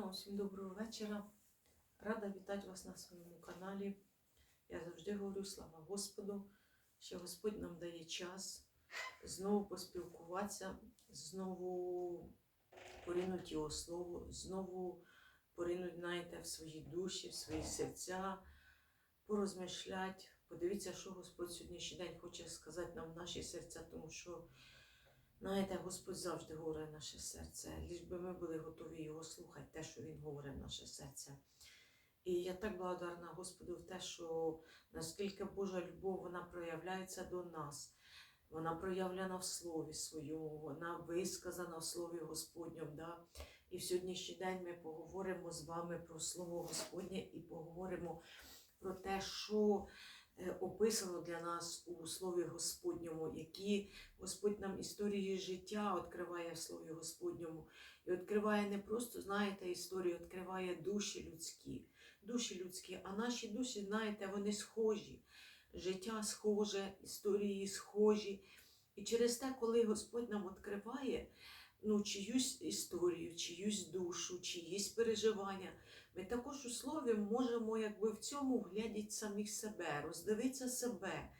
Гарного всім доброго вечора. Рада вітати вас на своєму каналі. Я завжди говорю слава Господу, що Господь нам дає час знову поспілкуватися, знову поринуть Його Слово, знову поринуть, знаєте, в свої душі, в свої серця, порозмишляти. Подивіться, що Господь сьогоднішній день хоче сказати нам в наші серця, тому що Знаєте, Господь завжди говорить в наше серце, ліж би ми були готові його слухати, те, що Він говорить в наше серце. І я так благодарна Господу в те, що наскільки Божа любов вона проявляється до нас. Вона проявлена в Слові Своєму, вона висказана в Слові Господньому. Да? І в сьогоднішній день ми поговоримо з вами про Слово Господнє і поговоримо про те, що описано для нас у Слові Господньому, які Господь нам історії життя відкриває в Слові Господньому. І відкриває не просто, знаєте, історію, відкриває душі людські. Душі людські, а наші душі, знаєте, вони схожі. Життя схоже, історії схожі. І через те, коли Господь нам відкриває ну, чиюсь історію, чиюсь душу, чиїсь переживання, ми також у слові можемо якби в цьому глядіти самих себе, роздивитися себе,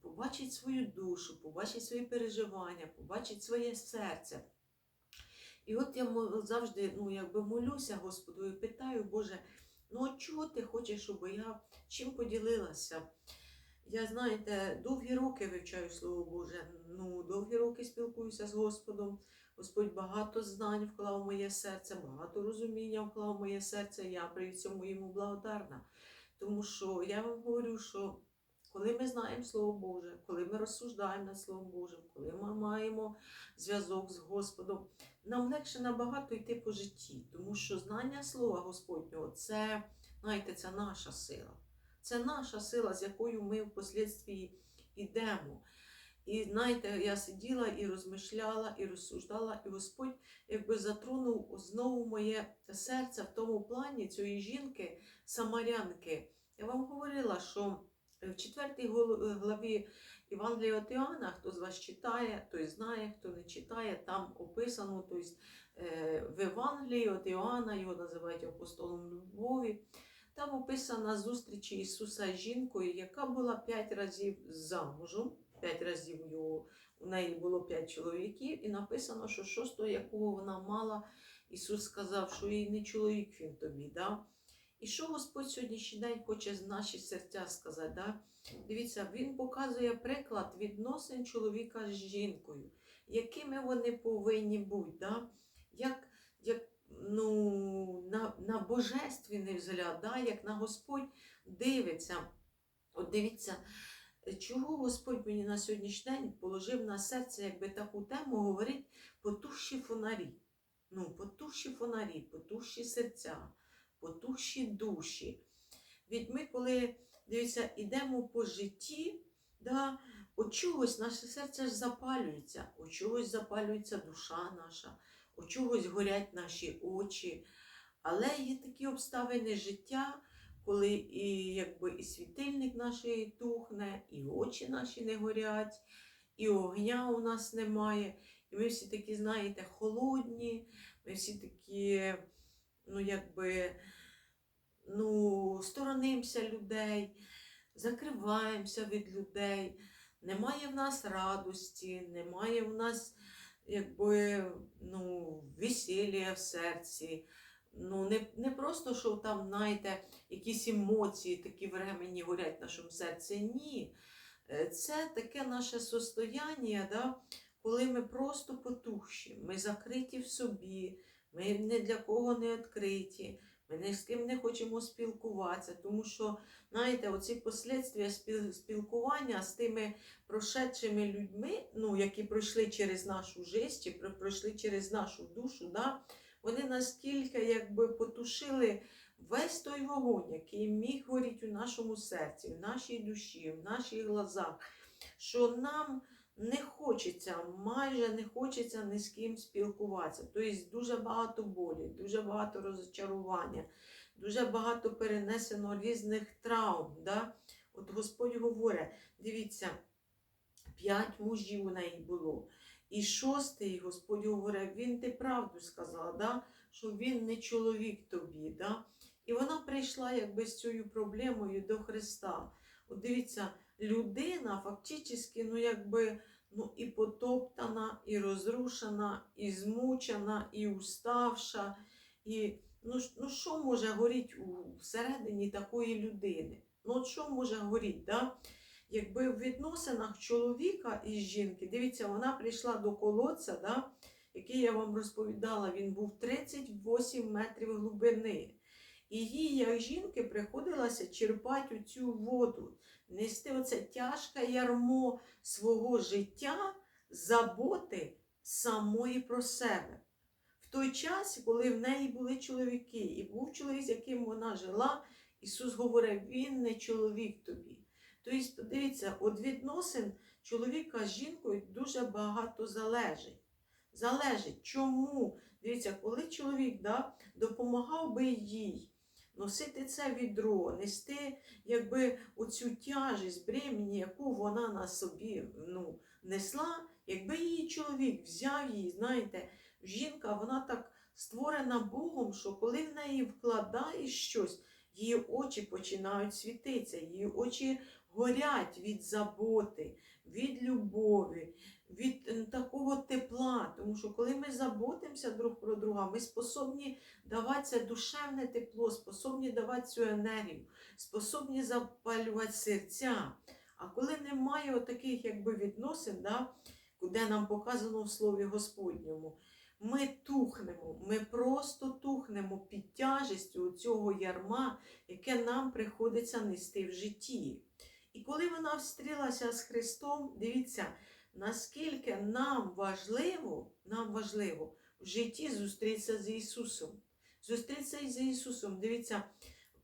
побачити свою душу, побачити свої переживання, побачити своє серце. І от я завжди ну, якби молюся Господу і питаю, Боже, ну от чого ти хочеш, щоб я чим поділилася? Я, знаєте, довгі роки вивчаю Слово Боже, ну, довгі роки спілкуюся з Господом. Господь багато знань вклав в моє серце, багато розуміння вклав в моє серце. Я при цьому йому благодарна. Тому що я вам говорю, що коли ми знаємо Слово Боже, коли ми розсуждаємо над Словом Божим, коли ми маємо зв'язок з Господом, нам легше набагато йти по житті, тому що знання Слова Господнього це, знаєте, це наша сила. Це наша сила, з якою ми впоследствії йдемо. І знаєте, я сиділа і розмишляла, і розсуждала, і Господь якби затронув знову моє серце в тому плані цієї жінки, самарянки. Я вам говорила, що в 4 главі Євангелія від Іоанна, хто з вас читає, той знає, хто не читає, там описано, тобто е, в Євангелії від Іоанна, його називають апостолом любові. Там описана зустріч Ісуса з жінкою, яка була п'ять разів замужем, п'ять разів його, у неї було п'ять чоловіків, і написано, що шостого, якого вона мала, Ісус сказав, що їй не чоловік він тобі. Да? І що Господь сьогоднішній день хоче з наші серця сказати? Да? Дивіться, Він показує приклад відносин чоловіка з жінкою, якими вони повинні бути. Да? Як, як ну, на, на божественний взгляд, да? як на Господь дивиться. От дивіться, чого Господь мені на сьогоднішній день положив на серце, якби таку тему говорить потухші фонарі. Ну, потухші фонарі, потухші серця, потухші душі. Від ми, коли дивіться, йдемо по житті, да, от чогось наше серце ж запалюється, от чогось запалюється душа наша, от чогось горять наші очі. Але є такі обставини життя, коли і, якби, і світильник наш тухне, і очі наші не горять, і огня у нас немає. І ми всі такі, знаєте, холодні, ми всі такі, ну, якби, ну, сторонимося людей, закриваємося від людей. Немає в нас радості, немає в нас якби, ну, весілля в серці. Ну, не, не просто, що там, знаєте, якісь емоції такі временні горять в нашому серці. Ні. Е, Це таке наше состояння, да, коли ми просто потухші, ми закриті в собі, ми ні для кого не відкриті, ми ні з ким не хочемо спілкуватися, тому що, знаєте, оці послідствия спілкування з тими прошедшими людьми, ну, які пройшли через нашу життя, пройшли через нашу душу, да, вони настільки якби потушили весь той вогонь, який міг горіти у нашому серці, в нашій душі, в наших глазах, що нам не хочеться, майже не хочеться ні з ким спілкуватися. Тобто дуже багато болі, дуже багато розчарування, дуже багато перенесено різних травм. Да? От Господь говорить, дивіться, п'ять мужів у неї було. І шостий Господь говорить, він ти правду сказала, да? що він не чоловік тобі. Да? І вона прийшла якби з цією проблемою до Христа. От дивіться, людина фактично, ну якби ну, і потоптана, і розрушена, і змучена, і уставша. І ну, ну що може горіти всередині такої людини? Ну, от що може горіти? Да? Якби в відносинах чоловіка і жінки, дивіться, вона прийшла до колодця, да, який я вам розповідала, він був 38 метрів глибини. І їй, як жінки, приходилося черпати цю воду, нести оце тяжке ярмо свого життя, заботи самої про себе. В той час, коли в неї були чоловіки, і був чоловік, з яким вона жила, Ісус говорив, він не чоловік тобі. Тобто, дивіться, від відносин чоловіка з жінкою дуже багато залежить. Залежить. Чому? Дивіться, коли чоловік да, допомагав би їй носити це відро, нести якби оцю тяжість бремені, яку вона на собі ну, несла, якби її чоловік взяв її, знаєте, жінка, вона так створена Богом, що коли в неї вкладаєш щось, її очі починають світитися, її очі горять від заботи, від любові, від е, такого тепла. Тому що коли ми заботимося друг про друга, ми способні давати це душевне тепло, способні давати цю енергію, способні запалювати серця. А коли немає отаких якби відносин, да, де нам показано в Слові Господньому, ми тухнемо, ми просто тухнемо під тяжестю цього ярма, яке нам приходиться нести в житті. І коли вона встрілася з Христом, дивіться, наскільки нам важливо, нам важливо в житті зустрітися з Ісусом. Зустрітися із Ісусом. Дивіться,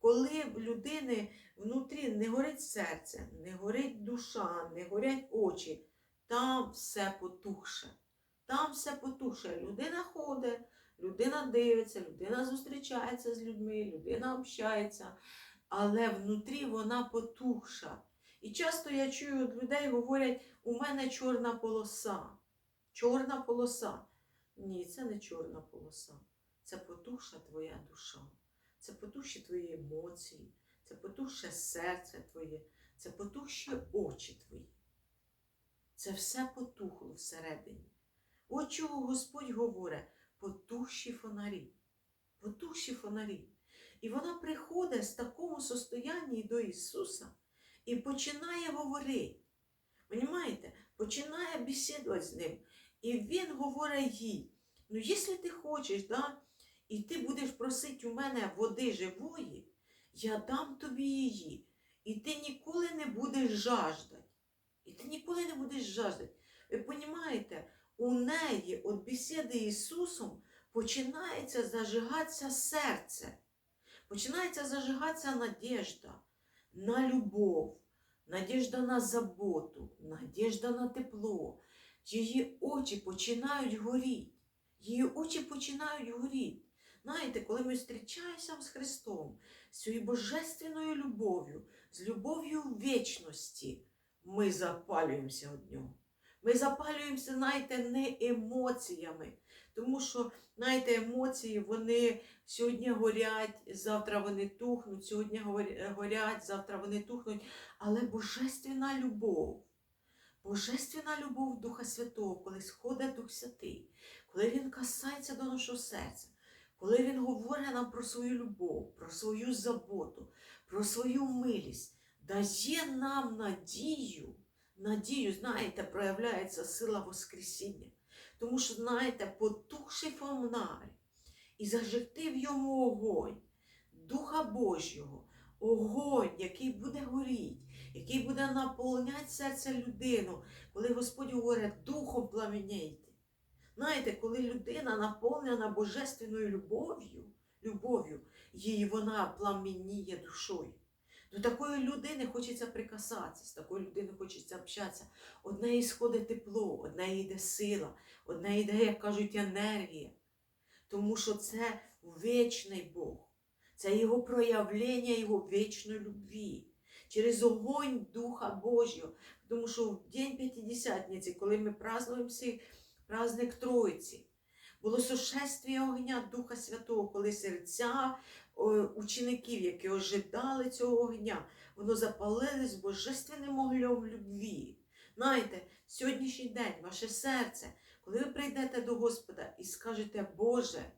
коли в людини внутрі не горить серце, не горить душа, не горять очі, там все потухше. Там все потухше. Людина ходить, людина дивиться, людина зустрічається з людьми, людина общається, але внутрі вона потухша. І часто я чую від людей говорять, у мене чорна полоса. Чорна полоса. Ні, це не чорна полоса. Це потухша твоя душа. Це потухші твої емоції, це потухше серце твоє, це потухші очі твої. Це все потухло всередині. От чого Господь говорить, потухші фонарі. Потухші фонарі. І вона приходить в такому состоянні до Ісуса і починає говорити. Понімаєте? Починає бесідувати з ним. І він говорить їй: ну, якщо ти хочеш, да, і ти будеш просити у мене води живої, я дам тобі її. І ти ніколи не будеш жаждати. І ти ніколи не будеш жаждати. Ви розумієте, у неї від бесіди Ісусом починається зажигатися серце. Починається зажигатися надіжда на любов, надіжда на заботу, надіжда на тепло. Її очі починають горіти. Її очі починають горіти. Знаєте, коли ми зустрічаємося з Христом, з цією божественною любов'ю, з любов'ю вічності, ми запалюємося від нього. Ми запалюємося, знаєте, не емоціями. Тому що, знаєте, емоції вони сьогодні горять, завтра вони тухнуть, сьогодні горять, завтра вони тухнуть. Але божественна любов, божественна любов Духа Святого, коли сходить Дух Святий, коли Він касається до нашого серця, коли Він говорить нам про свою любов, про свою заботу, про свою милість, дає нам надію. Надію, знаєте, проявляється сила Воскресіння. Тому що, знаєте, потухший фонарь і зажегти в йому огонь Духа Божого, огонь, який буде горіти, який буде наповняти серце людину, коли Господь говорить, духом пламеняйте. Знаєте, коли людина наповнена божественною любов'ю, любов'ю, їй вона пламеніє душою. До такої людини хочеться прикасатися, з такою людиною хочеться общатися. Од неї сходить тепло, од неї йде сила, од неї йде, як кажуть, енергія. Тому що це вічний Бог, це Його проявлення Його вічної любві. Через огонь Духа Божого. Тому що в День П'ятидесятниці, коли ми празднуємо праздник Троїці. Було сошествие огня Духа Святого, коли серця учеників, які ожидали цього огня, воно запалилось божественним огнем любві. Знаєте, сьогоднішній день ваше серце, коли ви прийдете до Господа і скажете, Боже,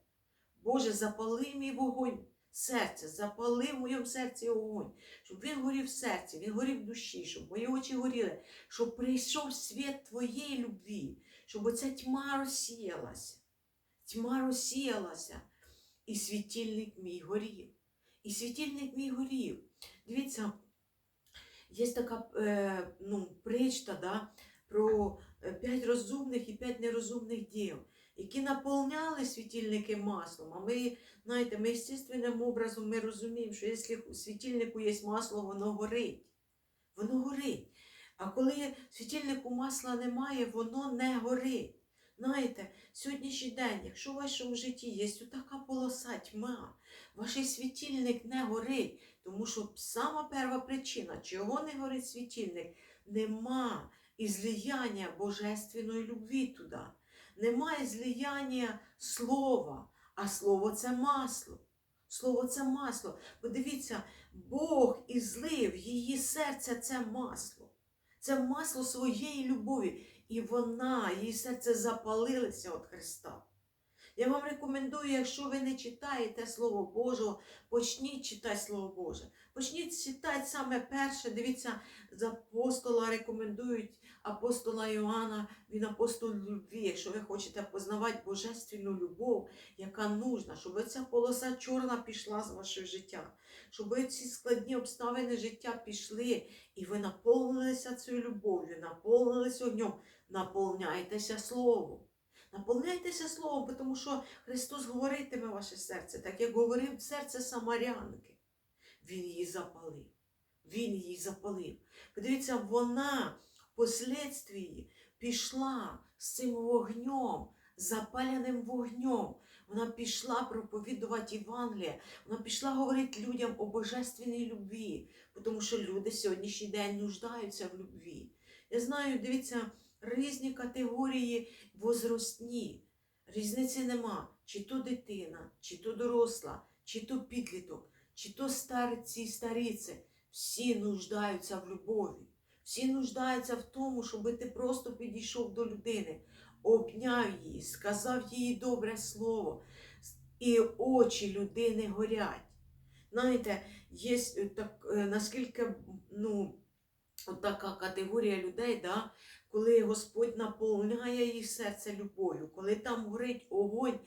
Боже, запали мій вогонь серця, запали в моєму серці огонь, щоб він горів в серці, він горів в душі, щоб мої очі горіли, щоб прийшов світ Твоєї любві, щоб оця тьма розсіялася. Тьма розсіялася, і світильник мій горів. І світильник мій горів. Дивіться, є така е, ну, причта да, про е, п'ять розумних і п'ять нерозумних дів, які наповняли світильники маслом. А ми, знаєте, ми естественним образом ми розуміємо, що якщо у світильнику є масло, воно горить. Воно горить. А коли світильнику масла немає, воно не горить. Знаєте, сьогоднішній день, якщо в вашому житті є така полоса тьма, ваш світильник не горить, тому що сама перша причина, чого не горить світильник, нема ізлияння божественної любві туди. Немає злияння слова, а слово це масло. Слово це масло. Подивіться, Бог ізлив її серце це масло. Це масло своєї любові. І вона, її серце запалилося від Христа. Я вам рекомендую, якщо ви не читаєте Слово Боже, почніть читати Слово Боже. Почніть читати саме перше. Дивіться, з апостола рекомендують апостола Іоанна, він апостол любві. Якщо ви хочете познавати божественну любов, яка нужна, щоб ця полоса чорна пішла з вашого життя, щоб ці складні обставини життя пішли, і ви наповнилися цією любов'ю, наповнилися огнем, наповняйтеся Словом. Наповняйтеся Словом, тому що Христос говоритиме ваше серце, так як говорив серце Самарянки. Він її запалив. Він її запалив. Подивіться, вона впоследствії пішла з цим вогнем, запаленим вогнем. Вона пішла проповідувати Євангелія, вона пішла говорити людям о божественній любві, тому що люди сьогоднішній день нуждаються в любві. Я знаю, дивіться, різні категорії возрастні. Різниці нема, чи то дитина, чи то доросла, чи то підліток, чи то старці, старіці. Всі нуждаються в любові. Всі нуждаються в тому, щоб ти просто підійшов до людини, обняв її, сказав їй добре слово, і очі людини горять. Знаєте, є так, е, наскільки ну, така категорія людей, да, коли Господь наповняє їх серце любов'ю, коли там горить огонь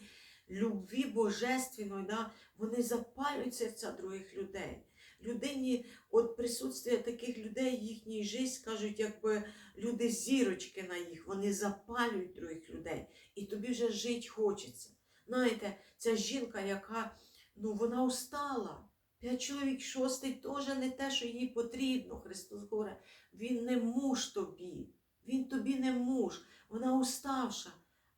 любві божественної, да, вони запалюють серця других людей. Людині, от присутствие таких людей їхній житті, кажуть, якби люди зірочки на їх, вони запалюють других людей. І тобі вже жити хочеться. Знаєте, ця жінка, яка ну, вона устала. П'ять чоловік шостий теж не те, що їй потрібно. Христос говорить, він не муж тобі, він тобі не муж, вона уставша,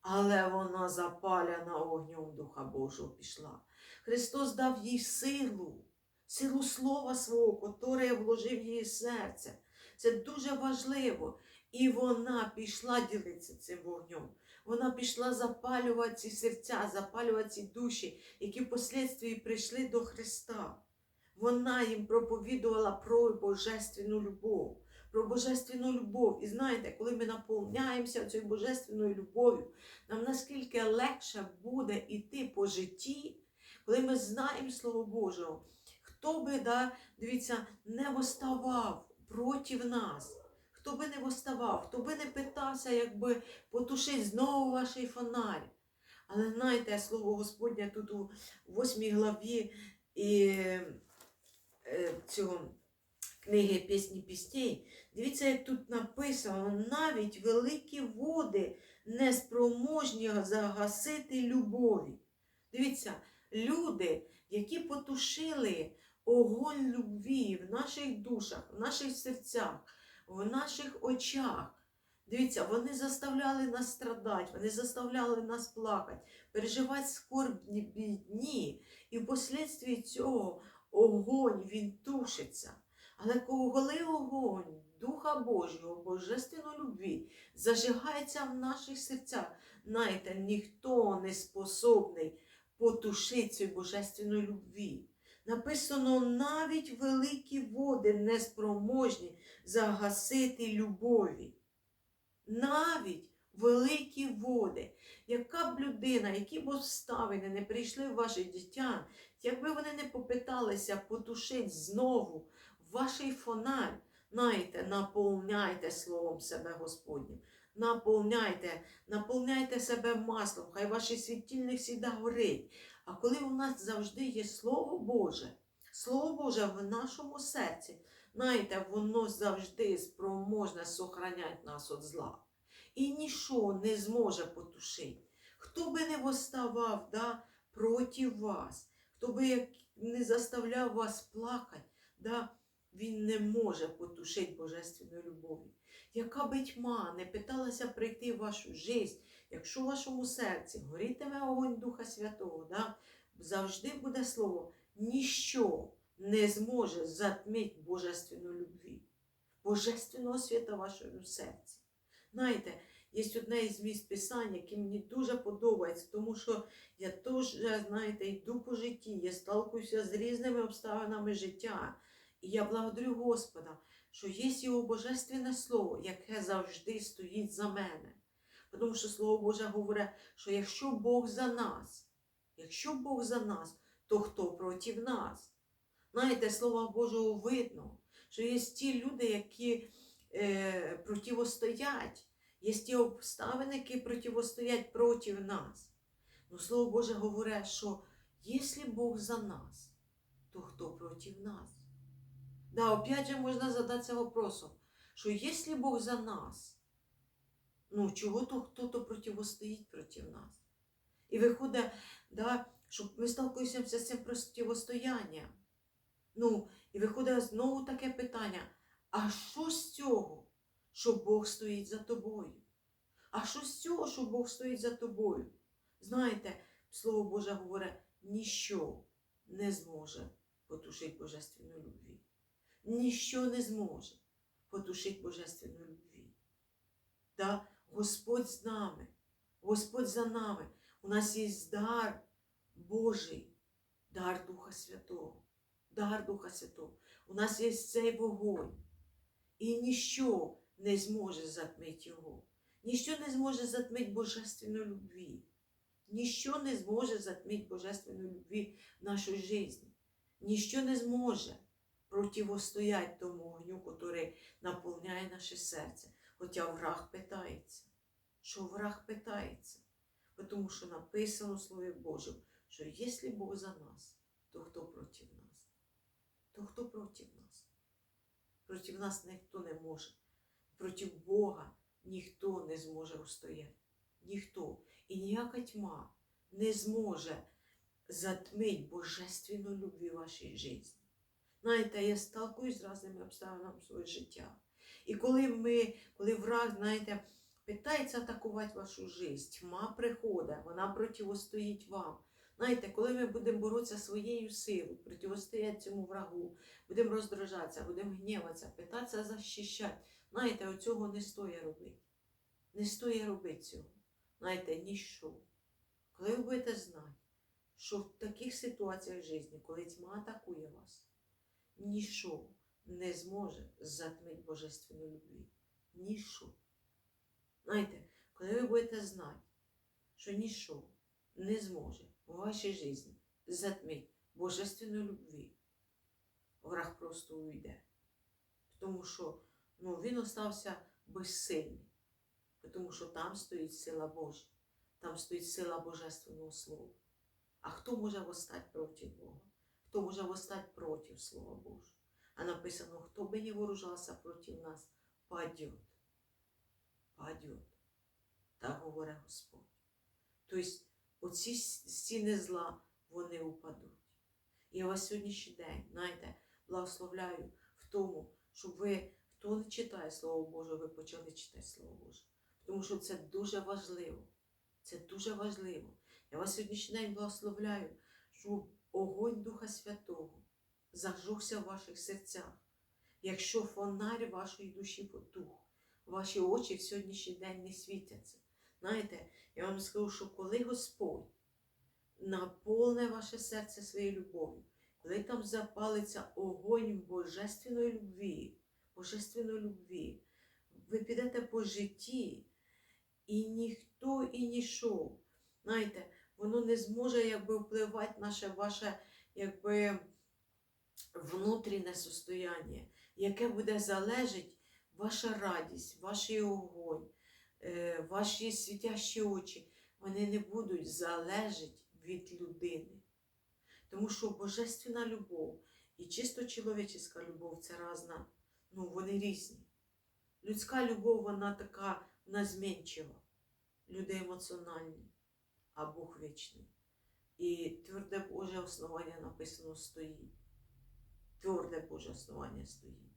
але вона запаляна огнем Духа Божого пішла. Христос дав їй силу, силу Слова свого, котре вложив її серце. Це дуже важливо. І вона пішла ділитися цим вогнем. Вона пішла запалювати ці серця, запалювати ці душі, які впоследствії прийшли до Христа. Вона їм проповідувала про божественну любов, про божественну любов. І знаєте, коли ми наповняємося цією божественною любов'ю, нам наскільки легше буде йти по житті, коли ми знаємо Слово Божого, хто би, да, дивіться, не восставав проти нас. Хто би не восставав, хто би не питався, якби потушить знову ваш фонарь. Але знаєте, слово Господнє тут у восьмій главі і, е, цього книги Пісні пісней, дивіться, як тут написано, навіть великі води не спроможні загасити любові. Дивіться, люди, які потушили огонь любві в наших душах, в наших серцях, в наших очах. Дивіться, вони заставляли нас страдати, вони заставляли нас плакати, переживати скорбні дні. І впоследствии цього огонь він тушиться. Але коли огонь Духа Божого, Божественної любві зажигається в наших серцях, Знаєте, ніхто не способний потушити цієї божественної любві. Написано, навіть великі води не спроможні загасити любові. Навіть великі води. Яка б людина, які б обставини не прийшли в ваше дитя, якби вони не попиталися потушити знову ваш фонарь, знаєте, наповняйте словом себе Господнім. Наповняйте, наповняйте себе маслом, хай ваш світильник завжди горить. А коли у нас завжди є Слово Боже, Слово Боже в нашому серці, знаєте, воно завжди спроможне сохраняти нас від зла. І нічого не зможе потушити. Хто би не восставав да, проти вас, хто би не заставляв вас плакати, да, він не може потушити божественної любові. Яка би тьма не питалася прийти в вашу життя, якщо в вашому серці горітиме огонь Духа Святого, да, завжди буде слово, ніщо не зможе затмити божественної любві, божественного свята в вашому серці. Знаєте, є одне із місць писань, яке мені дуже подобається, тому що я теж, знаєте, йду по житті, я сталкуюся з різними обставинами життя. І я благодарю Господа, що є його божественне слово, яке завжди стоїть за мене. Тому що Слово Боже говорить, що якщо Бог за нас, якщо Бог за нас, то хто проти нас? Знаєте, Слова Божого видно, що є ті люди, які е, противостоять, є ті обставини, які противостоять проти нас. Ну, Слово Боже говорить, що якщо Бог за нас, то хто проти нас? Да, опять же можна задатися вопросом, що якщо Бог за нас, ну чого то хто-то противостоїть проти нас? І виходить, да, що ми сталкуємося з цим противостоянням. Ну, і виходить знову таке питання: а що з цього, що Бог стоїть за тобою? А що з цього, що Бог стоїть за тобою? Знаєте, Слово Боже говорить, ніщо не зможе потушити божественну любві. Ніщо не зможе потушити божественну любві. Да? Господь з нами, Господь за нами. У нас є дар Божий, дар Духа Святого, дар Духа Святого. У нас є цей вогонь. І ніщо не зможе затмити його. Ніщо не зможе затмити божественної любві. Ніщо не зможе затмити божественної любві в нашій житті. Ніщо не зможе противостоять тому огню, який наповняє наше серце. Хоча враг питається. Що враг питається? Тому що написано в Слові Божому, що якщо Бог за нас, то хто проти нас? То хто проти нас? Проти нас ніхто не може. Проти Бога ніхто не зможе устояти. Ніхто. І ніяка тьма не зможе затмить божественну любві вашій житті. Знаєте, я сталкуюсь з різними обставинами свого життя. І коли ми, коли враг, знаєте, питається атакувати вашу життя, тьма приходить, вона противостоїть вам. Знаєте, коли ми будемо боротися своєю силою, протистояти цьому врагу, будемо роздражатися, будемо гніватися, питатися захищати, знаєте, оцього не стоїть робити. Не стоїть робити цього. Знаєте, ніщо. Коли ви будете знати, що в таких ситуаціях в житті, коли тьма атакує вас, ніщо не зможе затмити божественну любві. Ніщо. Знаєте, коли ви будете знати, що ніщо не зможе у вашій житті затмити божественну любві, враг просто уйде. Тому що ну, він остався безсильний. Тому що там стоїть сила Божа, там стоїть сила Божественного Слова. А хто може восстати проти Бога? Хто може восстати проти Слова Божого? А написано, хто би не вооружався проти нас, падет. Падет. Так говорить Господь. Тобто оці стіни зла, вони упадуть. Я вас сьогоднішній день, знаєте, благословляю в тому, щоб ви, хто не читає Слово Боже, ви почали читати Слово Боже. Тому що це дуже важливо. Це дуже важливо. Я вас сьогоднішній день благословляю, щоб огонь Духа Святого зажогся в ваших серцях. Якщо фонарь вашої душі потух, ваші очі в сьогоднішній день не світяться. Знаєте, я вам скажу, що коли Господь наповне ваше серце своєю любов'ю, коли там запалиться огонь божественної любві, божественної любві, ви підете по житті, і ніхто і ніщо, знаєте, воно не зможе якби впливати наше ваше якби внутрішнє состояння, яке буде залежить ваша радість, ваш огонь, е, ваші світящі очі, вони не будуть залежати від людини. Тому що божественна любов і чисто чоловічська любов це різна, ну вони різні. Людська любов, вона така, вона змінчива. Люди емоціональні, а Бог вічний. І тверде Боже основання написано стоїть. Тверде Боже основання стоїть.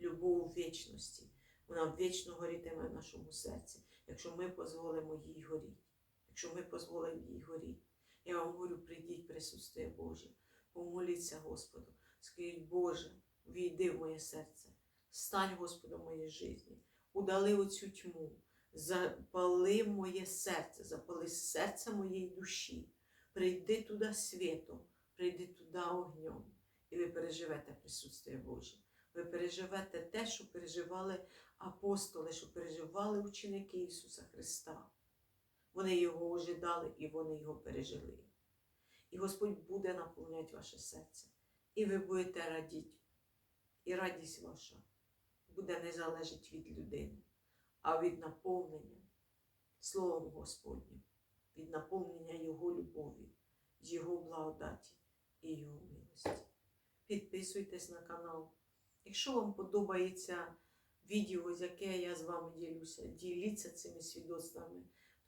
Любов вічності. Вона вічно горітиме в нашому серці, якщо ми дозволимо їй горіти. Якщо ми дозволимо їй горіти. Я вам говорю, прийдіть присутствие Боже, помоліться Господу, скажіть, Боже, війди в моє серце, стань, Господу, в моїй житті, удали оцю тьму, запали моє серце, запали серце моєї душі, прийди туди світом, прийди туди огнем, і ви переживете присутствие Боже. Ви переживете те, що переживали апостоли, що переживали ученики Ісуса Христа. Вони його ожидали і вони його пережили. І Господь буде наповняти ваше серце. І ви будете радіти. І радість ваша буде не залежить від людини, а від наповнення Словом Господнім, від наповнення Його любові, Його благодаті і Його милості. Підписуйтесь на канал. Якщо вам подобається відео, з яке я з вами ділюся, діліться цими свідоцтвами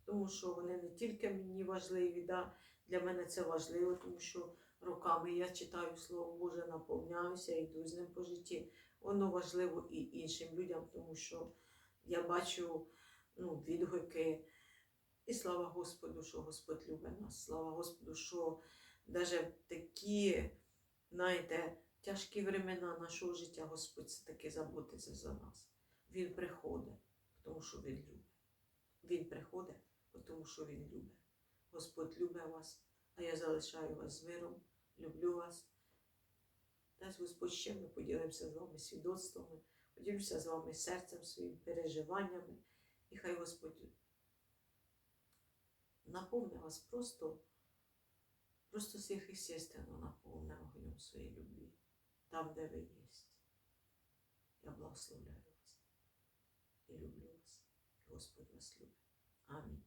тому що вони не тільки мені важливі, да, для мене це важливо, тому що роками я читаю Слово Боже, наповняюся, йду з ним по житті. Воно важливо і іншим людям, тому що я бачу ну, відгуки. І слава Господу, що Господь любить нас. Слава Господу, що навіть в такі, знаєте, тяжкі времена нашого життя Господь все таки заботиться за нас. Він приходить, тому що Він любить. Він приходить, тому що Він любить. Господь любить вас, а я залишаю вас з миром, люблю вас. Дасть Господь ще ми поділимося з вами свідоцтвами, поділимося з вами серцем своїм, переживаннями. І хай Господь наповне вас просто, просто сверхъестественно наповне огнем своєї любві, там, де ви є. Я благословляю вас і люблю вас. Господь вас любить. Амінь.